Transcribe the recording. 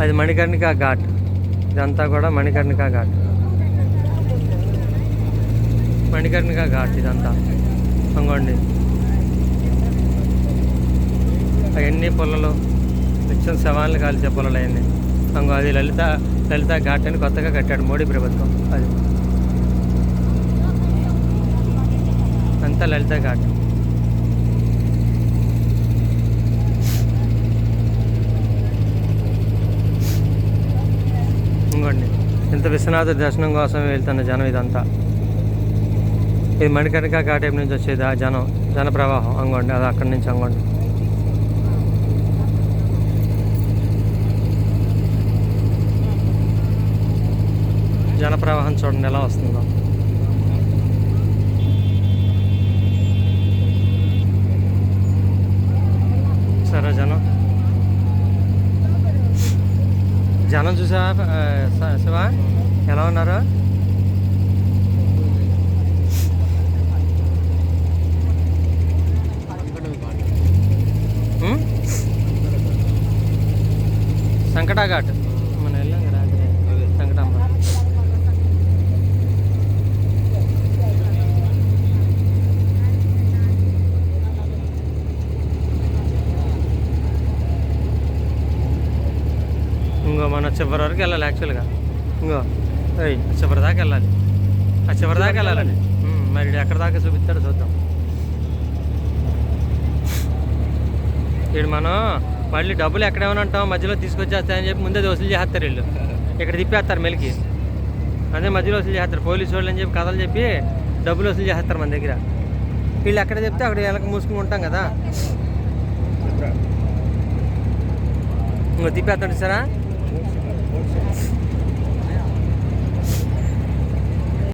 అది మణికర్ణిక ఘాట్. ఇదంతా కూడా మణికర్ణిక ఘాట్. మణికర్ణిక ఘాట్ ఇదంతా. అంగోండి అవన్నీ పొలలు? నిత్యం శవాలను కాల్చే పొలలు అవన్నీ అంగో అది లలిత లలిత ఘాట్ అని కొత్తగా కట్టాడు మోడీ ప్రభుత్వం. అది. అంతా లలిత ఘాట్. చూడండి. ఇంత విశ్వనాథ దర్శనం కోసం వెళ్తున్న జనం ఇదంతా. ఇది మణికర్ణిక కాటేపు నుంచి వచ్చేది ఆ జనం జన ప్రవాహం. అంగోండి అది అక్కడి నుంచి అంగండి. జన ప్రవాహం చూడండి ఎలా వస్తుందో సరే జనం జనం చూసా శివ? ఎలా ఉన్నారు? ఉం? సంకటా ఘాట్ మన వెళ్ళాం కదా రాత్రి సంకటాంబ ఇంకో మన చివరి వరకు వెళ్ళాలి యాక్చువల్గా ఇంకో చివరి దాకా వెళ్ళాలి. ఆ చివరి దాకా వెళ్ళాలండి మరి ఎక్కడ దాకా చూపిస్తాడో చూద్దాం. ఇక్కడ మనం మళ్ళీ డబ్బులు ఎక్కడేమైనా ఉంటాం మధ్యలో తీసుకొచ్చేస్తాయని చెప్పి ముందే వసూలు చేస్తారు వీళ్ళు. ఇక్కడ తిప్పేస్తారు మెలికి. అదే మధ్యలో వసూలు చేస్తారు పోలీసు వాళ్ళు అని చెప్పి కథలు చెప్పి డబ్బులు వసూలు చేస్తారు మన దగ్గర. వీళ్ళు ఎక్కడ చెప్తే అక్కడ వెనక మూసుకుని ఉంటాం కదా. ఇంకో తిప్పేస్తాడు సరా